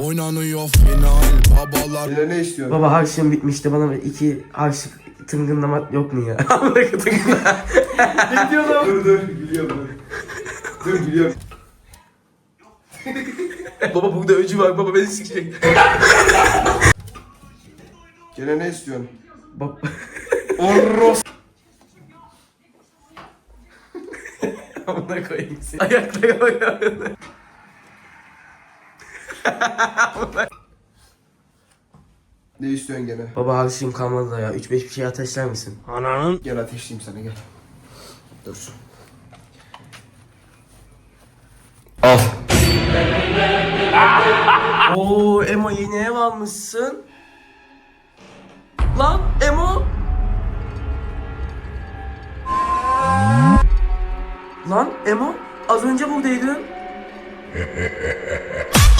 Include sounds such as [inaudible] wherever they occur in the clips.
Oynanıyor final babalar Yine ne istiyorsun? Baba harçlığım bitmişti bana bir iki harçlık tıngınlamak yok mu ya? [laughs] Amına tıngınla. Ne diyor lan? Dur dur gülüyorum dur. Dur gülüyorum. baba burada öcü var baba beni sikecek. Gene ne istiyorsun? Baba. [laughs] Orros. Amına koyayım seni. Ayaklara bak. [laughs] Ne istiyorsun gene? Baba harçlığım kalmadı da ya. 3-5 bir şey ateşler misin? Gel ateşleyeyim sana gel. Dursun. Al. [laughs] Oo Emo yeni ev almışsın. Lan Emo. Lan Emo az önce buradaydın. [laughs]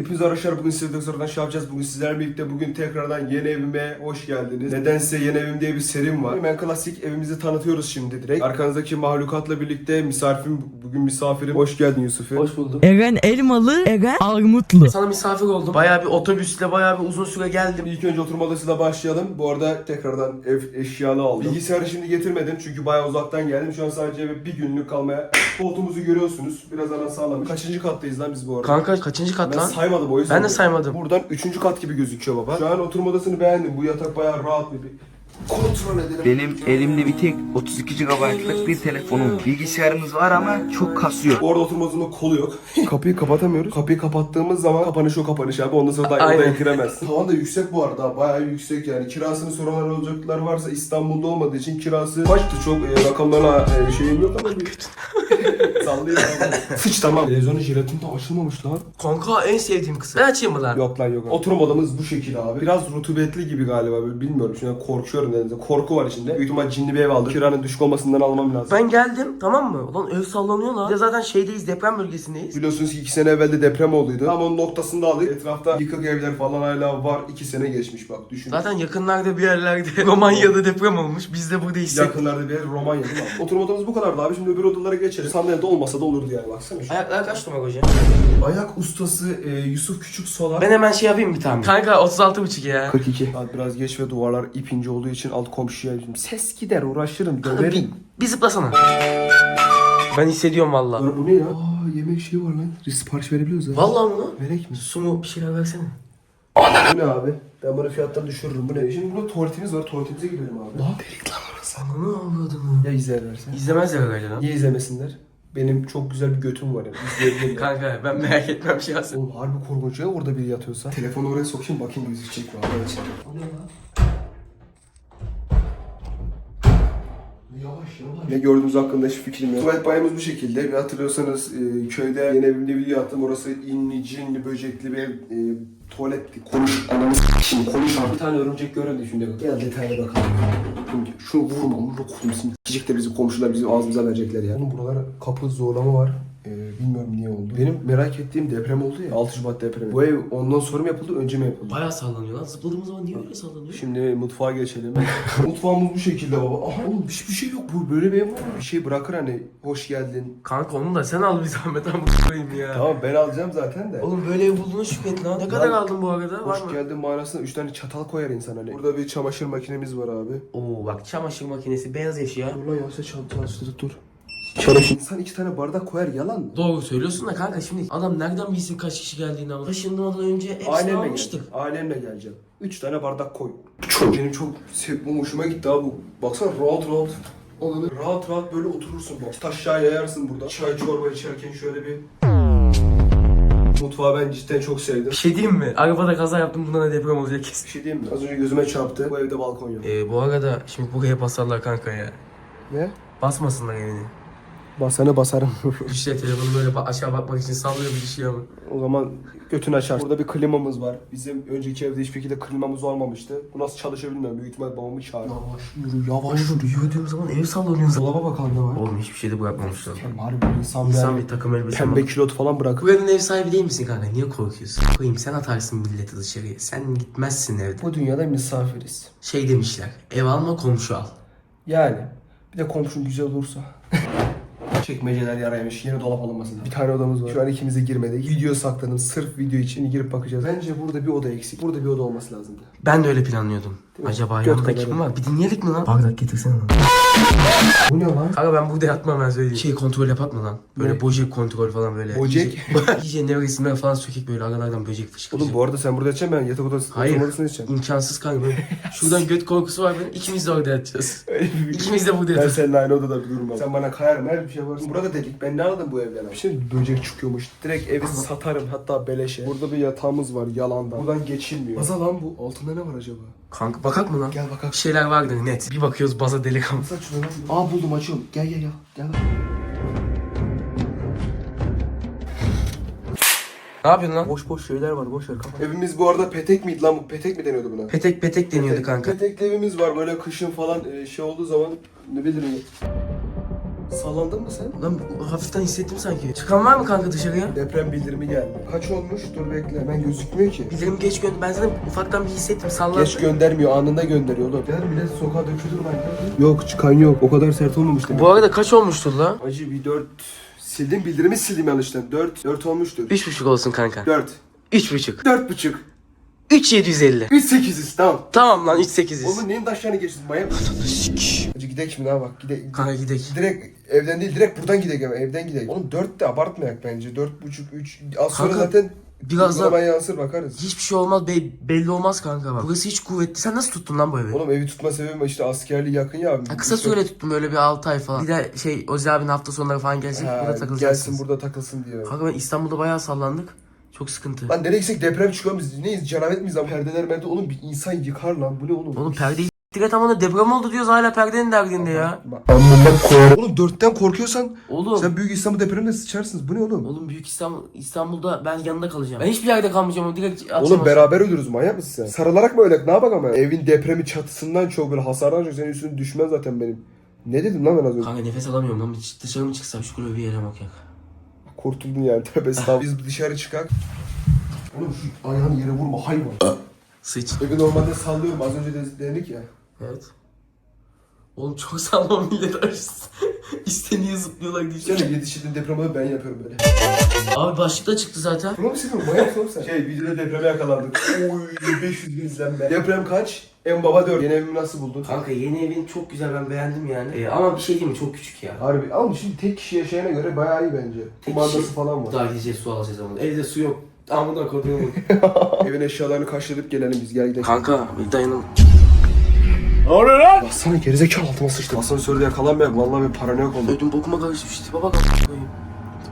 Hepinize arkadaşlar bugün size doktordan şey yapacağız. Bugün sizlerle birlikte bugün tekrardan yeni evime hoş geldiniz. Nedense yeni evim diye bir serim var. Hemen klasik evimizi tanıtıyoruz şimdi direkt. Arkanızdaki mahlukatla birlikte misafirim, bugün misafirim. Hoş geldin Yusuf'u. Hoş bulduk. Eren Elmalı, Eren Armutlu. Sana misafir oldum. Bayağı bir otobüsle bayağı bir uzun süre geldim. İlk önce oturma odasıyla başlayalım. Bu arada tekrardan ev eşyalı aldım. Bilgisayarı şimdi getirmedim çünkü bayağı uzaktan geldim. Şu an sadece eve bir günlük kalmaya. Koltuğumuzu görüyorsunuz. Biraz ara sağlamış. Kaçıncı kattayız lan biz bu arada? Kanka kaçıncı kat ben lan? Saymadım o yüzden. Ben de saymadım. Buradan üçüncü kat gibi gözüküyor baba. Şu an oturma odasını beğendim. Bu yatak bayağı rahat bir bir. Kontrol edelim. Benim elimde bir tek 32 GB'lık bir telefonum. Bilgisayarımız var ama çok kasıyor. Orada oturma odasında kolu yok. [laughs] Kapıyı kapatamıyoruz. Kapıyı kapattığımız zaman kapanış o kapanış abi. Ondan sonra da Aynen. odaya giremezsin. [laughs] Tavan da yüksek bu arada. Bayağı yüksek yani. Kirasını soranlar olacaklar varsa İstanbul'da olmadığı için kirası kaçtı çok e, rakamlarına e, şeyim yok ama bir [laughs] abi. [laughs] Sıç tamam. Televizyonun jelatini de açılmamış lan. Kanka en sevdiğim kısım. Ben açayım mı lan? Yok lan yok. Oturma odamız bu şekilde abi. Biraz rutubetli gibi galiba. Böyle bilmiyorum. An korkuyorum nedense. Korku var içinde. Büyük ihtimal cinli bir ev aldık. Kiranın düşük olmasından almam lazım. Ben geldim tamam mı? Ulan ev sallanıyor lan. Bir de zaten şeydeyiz deprem bölgesindeyiz. Biliyorsunuz ki iki sene evvel de deprem olduydu. Tam onun noktasında aldık. Etrafta yıkık evler falan hala var. İki sene geçmiş bak düşün. Zaten yakınlarda bir yerlerde [laughs] Romanya'da deprem olmuş. Biz de burada hissettik. Yakınlarda bir yer Romanya değil mi abi? Oturma odamız bu kadardı abi. Şimdi öbür odalara geçelim. Sandalye de olmasa da olurdu yani baksana. şu. Ayaklar kaç numara hocam? Ayak ustası e, Yusuf Küçük Solar. Ben hemen şey yapayım bir tane. Kanka 36,5 ya. 42. Saat biraz geç ve duvarlar ip ince olduğu için alt komşuya ses gider uğraşırım Kanka bir, döverim. bir zıplasana. Ben hissediyorum valla. Lan bu ne ya? Aa yemek şeyi var lan. Sipariş verebiliyoruz ha. Vallahi mı? Verek mi? Su mu bir şeyler versene. Bu ne abi? Ben bunu fiyattan düşürürüm. Bu ne? Şimdi burada tuvaletimiz var. Tuvaletimize girelim abi. Lan delik lan orası. Ananı avradını. Ya izlerlerse? İzlemezler herhalde lan. Niye izlemesinler? Benim çok güzel bir götüm var yani. İzleyebilirler. [laughs] Kanka ben merak etmem şahsen. Oğlum harbi korkunç ya orada biri yatıyorsa. Telefonu oraya sokayım bakayım gözükecek mi? Allah için. Yavaş yavaş. Ne gördüğümüz hakkında hiçbir fikrim yok. Tuvalet bayımız bu şekilde. Bir hatırlıyorsanız e, köyde yeni evimde video attım. Orası inli, cinli, böcekli bir ev. E, tuvaletti. Konuş ananı s***im konuş abi. Bir tane örümcek görüldü şimdi. Gel detaylı bakalım. Şimdi şunu vurma onu koydum şimdi. Gidecek de bizi komşular bizim ağzımıza verecekler ya. Oğlum buralar kapı zorlama var. Ee, bilmiyorum niye oldu. Benim merak ettiğim deprem oldu ya. 6 Şubat depremi. Bu ev ondan sonra mı yapıldı, önce mi yapıldı? Bayağı sallanıyor lan. Zıpladığımız zaman niye öyle sallanıyor? Şimdi mutfağa geçelim. [laughs] Mutfağımız bu şekilde baba. Aha oğlum hiçbir şey yok. Bu böyle bir ev var mı? Bir şey bırakır hani hoş geldin. Kanka onu da sen al bir zahmet ama koyayım ya. Tamam ben alacağım zaten de. Oğlum böyle ev bulduğuna şükret lan. Ne kadar aldın bu arada? Var Hoş mı? geldin manasında 3 tane çatal koyar insan hani. Burada bir çamaşır makinemiz var abi. Oo bak çamaşır makinesi beyaz eşya. Dur lan yavaşça çal çalıştırıp dur. Çalışın. İnsan iki tane bardak koyar yalan mı? Doğru söylüyorsun da kanka şimdi adam nereden bilsin kaç kişi geldiğini ama. Taşınmadan önce hepsini Ailemle almıştık. geleceğim. Ailemle geleceğim. Üç tane bardak koy. Çok. Benim çok sevdiğim hoşuma gitti abi bu. Baksana rahat rahat. Olanı rahat rahat böyle oturursun bak. Taşağı yayarsın burada. Çay çorba içerken şöyle bir. Mutfağı ben cidden çok sevdim. Bir şey diyeyim mi? Arabada kaza yaptım bundan da deprem olacak kesin. Bir şey diyeyim mi? Az önce gözüme çarptı. Bu evde balkon yok. Ee, bu arada şimdi buraya basarlar kanka ya. Ne? Basmasınlar evini. Basana basarım. [laughs] İşte telefonu böyle ba- aşağı bakmak için sallıyor bir şey ama. o zaman götünü açar. Burada bir klimamız var. Bizim önceki evde hiçbir şekilde klimamız olmamıştı. Bu nasıl çalışır bilmiyorum. Büyük ihtimal babamı çağırır. Yavaş yürü yavaş yürü. Yürüdüğüm zaman ev sallanıyor. Dolaba bakalım ne var. Oğlum hiçbir şey de bırakmamışlar. Harbi insan, İnsan yani bir takım elbise pembe kilot falan bırak. Bu evin ev sahibi değil misin kanka? Niye korkuyorsun? Koyayım sen atarsın milleti dışarıya. Sen gitmezsin evde. Bu dünyada misafiriz. Şey demişler. Ev alma komşu al. Yani. Bir de komşun güzel olursa. [laughs] Çekmeceler yaraymış. Yeni dolap alınmasın. Bir tane odamız var. Şu an ikimiz de girmedik. Video sakladım. Sırf video için girip bakacağız. Bence burada bir oda eksik. Burada bir oda olması lazımdı. Ben de öyle planlıyordum. Acaba yanında kim var? Bir dinleyelim mi lan? Bardak getirsene lan. Bu ne lan? Kanka ben burada yatmam ben söyleyeyim. Şey kontrol yapak mı lan? Böyle Ne? böcek kontrol falan böyle. Böcek? İyice, [laughs] iyice nevresimler falan sökük böyle aralardan böcek fışkıracak. Oğlum bu arada sen burada yatacaksın ben yatak odası Hayır. oturma odasına yatacağım. İmkansız kanka. Böyle [laughs] Şuradan göt korkusu var benim. İkimiz de orada yatacağız. [laughs] İkimiz de burada Ben yatacağız. seninle aynı odada bir durmam. Sen bana kayarım her bir şey yaparsın. Burada dedik ben ne anladım bu evden abi? Şimdi böcek çıkıyormuş. Direkt evi satarım hatta beleşe. Burada bir yatağımız var yalandan. Buradan geçilmiyor. Baza lan bu altında ne var acaba? Kanka bakak mı lan? Gel bakalım. Bir şeyler vardır net. Bir bakıyoruz baza delikanlı. Nasıl açılıyor lan? Aa buldum açıyorum. Gel gel gel. Gel. Ne yapıyorsun lan? Boş boş şeyler var boş ver kapat. Evimiz bu arada petek miydi lan bu? Petek mi deniyordu buna? Petek petek deniyordu Petek- kanka. Petekli evimiz var böyle kışın falan e, şey olduğu zaman ne bilirim. Sallandın mı sen? Lan hafiften hissettim sanki. Çıkan var mı kanka dışarıya? Deprem bildirimi geldi. Kaç olmuş? Dur bekle. Hemen gözükmüyor ki. Bildirim geç gönder. Ben zaten ufaktan bir hissettim sallandı. Geç göndermiyor. Anında gönderiyor oğlum. Gel millet sokağa dökülür ben. Yok çıkan yok. O kadar sert olmamış demek. Bu arada kaç olmuştur la? Acı bir 4 sildim bildirimi sildim yanlışlıkla. 4 4 olmuştur. Üç buçuk olsun kanka. 4 Üç buçuk. 4 buçuk. Üç yedi yüz elli. 3 800 tamam. Tamam lan üç sekiziz. Oğlum neyin taşlarını geçtin manyak mısın? Acı gidelim şimdi ha bak. Gide, Kanka gidelim. direkt evden değil direkt buradan gidelim evden gidelim. Oğlum 4 de abartmayak bence. 4 buçuk 3 az sonra Kanka, zaten Birazdan uygulaman yansır bakarız. hiçbir şey olmaz be- belli olmaz kanka bak. Burası hiç kuvvetli. Sen nasıl tuttun lan bu evi? Oğlum evi tutma sebebim işte askerliği yakın ya. Ha, kısa süre tuttum böyle bir 6 ay falan. Bir de şey Ozi abinin hafta sonları falan gelecek. Ha, burada takılacaksınız. gelsin burada takılsın diyor. Kanka ben İstanbul'da bayağı sallandık. Çok sıkıntı. Lan nereye gitsek deprem çıkıyor biz neyiz cenabet miyiz lan perdeler merde oğlum bir insan yıkar lan bu ne oğlum? Oğlum perdeyi ama da deprem oldu diyoruz hala perdenin derdinde ya. Oğlum dörtten korkuyorsan Oğlum. sen büyük İstanbul depreminde sıçarsınız bu ne oğlum? Oğlum büyük İstanbul İstanbul'da ben yanında kalacağım. Ben hiçbir yerde kalmayacağım. o Direkt atacağım Oğlum aşağı. beraber ölürüz manyak mısın sen? Sarılarak mı ölek ne yapak ama? Evin depremi çatısından çok böyle hasardan çok senin üstüne düşmez zaten benim. Ne dedim lan ben az önce? Kanka nefes alamıyorum lan. Dışarı mı çıksam şu bir yere bakyak. Kurtuldun yani tövbe [laughs] estağfurullah. Biz dışarı çıkak. Oğlum şu ayağını yere vurma hayvan. Sıç. Evi normalde sallıyorum az önce de dedik ya. Evet. Oğlum çok sağlam millet aşısı. [laughs] İsteniyor zıplıyorlar diye. Sen yetiştiğin deprem oluyor ben yapıyorum böyle. Abi başlık da çıktı zaten. Bunu mu seviyorum? Manyak oğlum sen. Şey videoda depreme yakalandık. Oy 500 bin izlenme. Deprem kaç? En baba 4. Yeni evimi nasıl buldun? Kanka yeni evin çok güzel ben beğendim yani. Ee, ama bir şey diyeyim mi çok küçük ya. Harbi ama şimdi tek kişi yaşayana göre bayağı iyi bence. Tek Kumandası kişi- falan var. Daha gideceğiz su alacağız ama. Evde su yok. Amına koduğum. [laughs] Evin eşyalarını karşılayıp gelelim biz gel gidelim. Kanka bir dayanın. Bassana gerizekalı altıma sıçtım. Asansörde yakalanmayak vallahi bir paranoyak oldum. Ödüm bokuma karışmış. Tipe bak.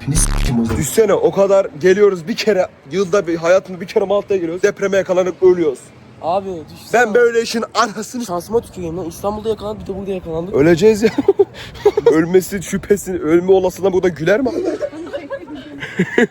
Pini s**kim o zaman. Düşsene o kadar geliyoruz bir kere yılda bir hayatımda bir kere Malta'ya geliyoruz. Depreme yakalanıp ölüyoruz. Abi düşsene. Ben böyle işin anasını Şansıma tüküreyim lan. İstanbul'da yakalandık bir de burada yakalandık. Öleceğiz ya. [laughs] Ölmesi şüphesi, ölme olasılığına burada güler mi? [laughs]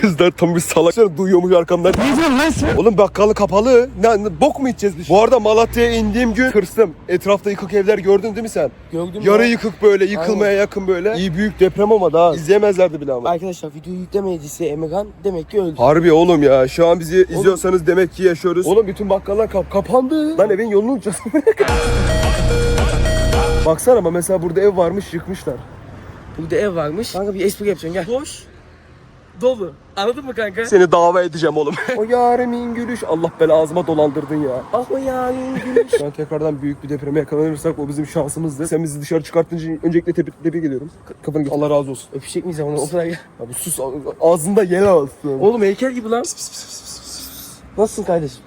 Kızlar tam bir salak Şöyle duyuyormuş arkamdan. Ne diyorsun lan sen? Oğlum bakkalı kapalı. Ne, ne- bok mu içeceğiz biz? Bu arada Malatya'ya indiğim gün tırsım. Etrafta yıkık evler gördün değil mi sen? Gördüm Yarı ya. yıkık böyle, yıkılmaya yakın böyle. İyi büyük deprem olmadı ha. İzleyemezlerdi bile ama. Arkadaşlar videoyu yüklemediyse Emirhan demek ki öldü. Harbi oğlum ya. Şu an bizi izliyorsanız demek ki yaşıyoruz. Oğlum bütün bakkallar kap kapandı. Lan evin yolunu uçacağız. [laughs] Baksana ama mesela burada ev varmış yıkmışlar. Burada ev varmış. Kanka bir espri yapacaksın gel. Boş. Dolu. Anladın mı kanka? Seni dava edeceğim oğlum. [laughs] o yarimin gülüş. Allah bela ağzıma dolandırdın ya. Ah o yani gülüş. Ben tekrardan büyük bir depreme yakalanırsak o bizim şansımızdı. Sen bizi dışarı çıkartınca öncelikle tebrik, tebrik ediyorum. Kafanı Allah razı olsun. Öpecek miyiz ama o kadar ya. Abi sus ağzında yel alsın. Oğlum heykel gibi lan. Nasılsın kardeşim?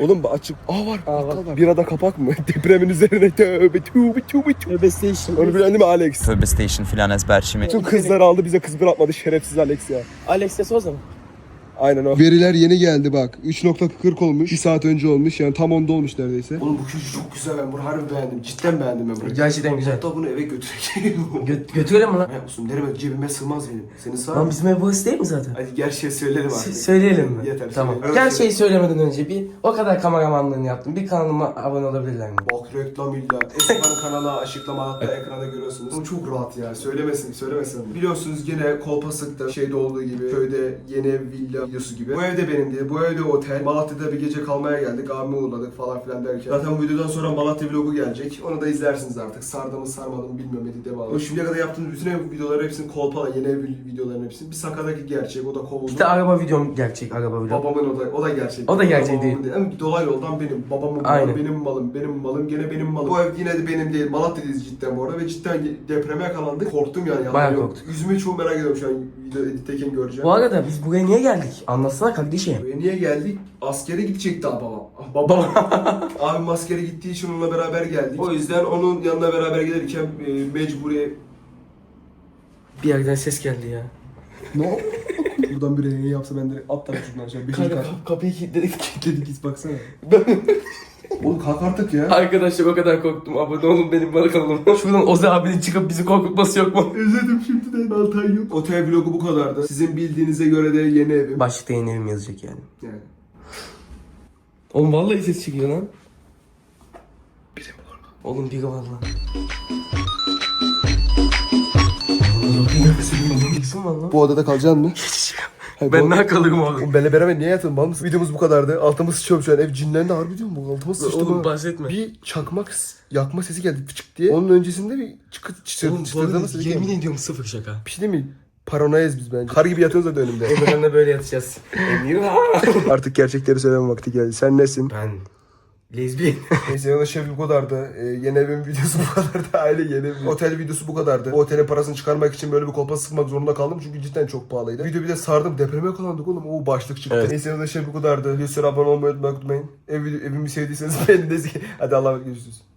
Oğlum bu açık. Aa var. Aa, bakkal var. Bir ada kapak mı? [laughs] Depremin üzerine tövbe tövbe tövbe tövbe. Tövbe station. Onu bilen değil mi Alex? Tövbe Station filan ezber şimdi. Bütün kızlar aldı bize kız bırakmadı şerefsiz Alex ya. Alex de sor zaman. Aynen o. Veriler yeni geldi bak. 3.40 olmuş. 1 saat önce olmuş. Yani tam onda olmuş neredeyse. Oğlum bu köşe çok güzel. Ben bunu harbi beğendim. Cidden beğendim ben bunu. Gerçekten güzel. Hatta bunu eve götüreceğim. [laughs] Gö- götürelim mi lan? Manyak mısın? Nereme cebime sığmaz benim. Senin sığar Lan mı? bizim ev burası değil mi zaten? Hadi gerçeği söyleyelim S- artık. söyleyelim mi? Yeter, Tamam. söyle. Gel şeyi söylemeden önce bir o kadar kameramanlığını yaptım. Bir kanalıma abone olabilirler mi? Bak reklam illa. Esman kanala açıklama hatta ekranda görüyorsunuz. Ama çok rahat ya. Söylemesin, söylemesin. Biliyorsunuz yine Kolpasık'ta şeyde olduğu gibi köyde yeni ev villa videosu gibi. Bu evde benim diye. Bu evde otel. Malatya'da bir gece kalmaya geldik. Abimi uğurladık falan filan derken. Zaten bu videodan sonra Malatya vlogu gelecek. Onu da izlersiniz artık. Sardı mı sarmadı mı bilmiyorum. Bağlı. O şimdiye kadar yaptığımız bütün ev videoları hepsini Kolpala yeni ev videoların hepsini. Bir Saka'daki gerçek. O da kovuldu. Bir de araba videom gerçek araba vlog. Babamın o da, o da gerçek. O da gerçek Babamın değil. Ama dolaylı yoldan benim. Babamın malı, benim malım, benim malım, gene benim malım. Bu ev yine de benim değil. Malatya'dayız cidden bu arada ve cidden depreme yakalandık. Korktum yani. Bayağı yok. korktuk. Yüzümü çok merak ediyorum şu an video editteyken göreceğim. Bu arada biz buraya niye geldik? Anlatsana kardeşim. Buraya niye geldik? Askere gidecekti abi babam. Ah, Babam. [laughs] Abim askere gittiği için onunla beraber geldik. O yüzden onun yanına beraber gelirken e, mecburi... Bir yerden ses geldi ya. Ne oldu? Buradan bir yayın yapsa ben direkt atlarım şuradan aşağı. Beşinci kat. kapıyı kilitledik. Kilitledik git baksana. [laughs] Oğlum kalk artık ya. Arkadaşlar o kadar korktum. Abone olun benim bana kanalıma. Şuradan Ozi abinin çıkıp bizi korkutması yok mu? [laughs] Özledim şimdiden Altay yok. Otel vlogu bu kadardı. Sizin bildiğinize göre de yeni evim. Başlıkta yeni evim yazacak yani. Yani. Oğlum vallahi ses çıkıyor lan. Biri mi var Oğlum biri var lan. Kesin var lan. Bu odada kalacaksın mı? Ben ne kalırım oğlum. Oğlum benle beraber niye yatın mal mısın? Videomuz bu kadardı. Altıma sıçıyorum şu an. Ev cinlendi harbi diyorum bu. Altıma sıçtı Oğlum bu. bahsetme. Bir çakmak s- yakma sesi geldi fıçık diye. Onun öncesinde bir çıtır Oğlum bu çıtırdama arada sesi yemin geldi. ediyorum sıfır şaka. Bir şey değil mi? Paranoyayız biz bence. Kar gibi yatıyoruz zaten önümde. Emirhan'la böyle yatacağız. [laughs] Emir [laughs] Artık gerçekleri söyleme vakti geldi. Sen nesin? Ben lezbiyen. Neyse yana şef bu kadardı. Ee, yeni evin videosu bu kadardı. Aile yeni ev. Otel videosu bu kadardı. O otelin parasını çıkarmak için böyle bir kolpa sıkmak zorunda kaldım. Çünkü cidden çok pahalıydı. Video bir de sardım. Depreme yakalandık oğlum. O başlık çıktı. Evet. Neyse yana şef bu kadardı. Lütfen abone olmayı unutmayın. Ev, evimi sevdiyseniz [laughs] beğenin. Hadi Allah'a emanet görüşürüz.